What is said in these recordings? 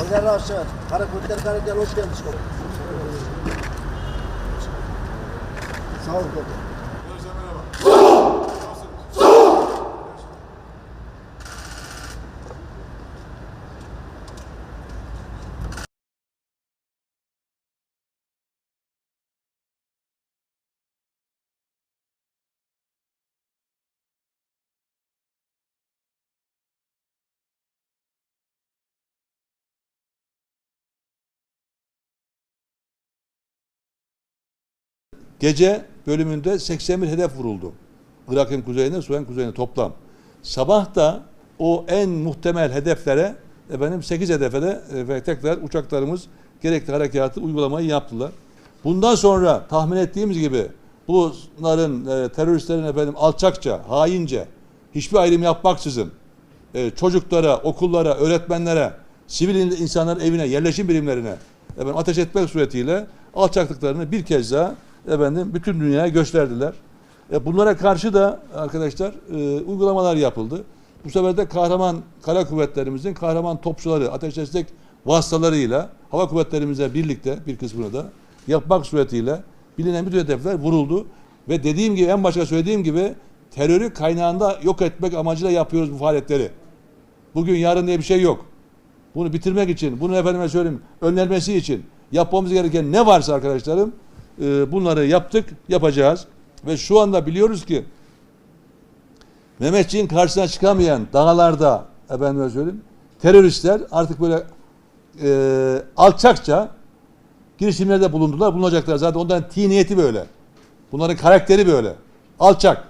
Gözler aşağı. Kara karakter hoş geldiniz. Sağ olun Gece bölümünde 81 hedef vuruldu. Irak'ın kuzeyine, Suriye'nin kuzeyine toplam. Sabah da o en muhtemel hedeflere efendim 8 hedefe de e, tekrar uçaklarımız gerekli harekatı uygulamayı yaptılar. Bundan sonra tahmin ettiğimiz gibi bunların e, teröristlerin efendim alçakça, haince, hiçbir ayrım yapmaksızın e, çocuklara, okullara, öğretmenlere, sivil insanların evine, yerleşim birimlerine efendim, ateş etmek suretiyle alçaklıklarını bir kez daha efendim bütün dünyaya gösterdiler. E, bunlara karşı da arkadaşlar e, uygulamalar yapıldı. Bu sefer de kahraman kara kuvvetlerimizin kahraman topçuları, ateş destek vasıtalarıyla hava kuvvetlerimizle birlikte bir kısmını da yapmak suretiyle bilinen bütün hedefler vuruldu. Ve dediğim gibi en başta söylediğim gibi terörü kaynağında yok etmek amacıyla yapıyoruz bu faaliyetleri. Bugün yarın diye bir şey yok. Bunu bitirmek için, bunu efendime söyleyeyim önlenmesi için yapmamız gereken ne varsa arkadaşlarım e, bunları yaptık, yapacağız. Ve şu anda biliyoruz ki Mehmetçiğin karşısına çıkamayan dağlarda efendime söyleyeyim teröristler artık böyle e, alçakça girişimlerde bulundular, bulunacaklar. Zaten onların ti niyeti böyle. Bunların karakteri böyle. Alçak.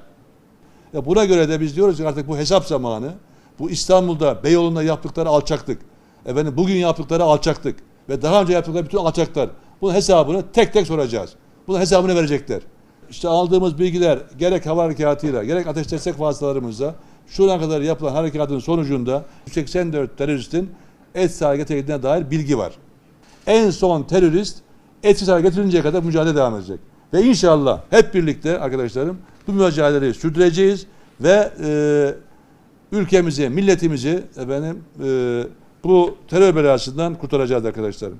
Ya buna göre de biz diyoruz ki artık bu hesap zamanı. Bu İstanbul'da, Beyoğlu'nda yaptıkları alçaklık. Efendim bugün yaptıkları alçaklık. Ve daha önce yaptıkları bütün alçaklar. Bunun hesabını tek tek soracağız. Bunun hesabını verecekler. İşte aldığımız bilgiler gerek hava harekatıyla gerek ateş destek vasıtalarımızla şu ana kadar yapılan harekatın sonucunda 184 teröristin etkisiz hale getirildiğine dair bilgi var. En son terörist etkisiz hale getirinceye kadar mücadele devam edecek. Ve inşallah hep birlikte arkadaşlarım bu mücadeleyi sürdüreceğiz ve e, ülkemizi, milletimizi efendim e, bu terör belasından kurtaracağız arkadaşlarım.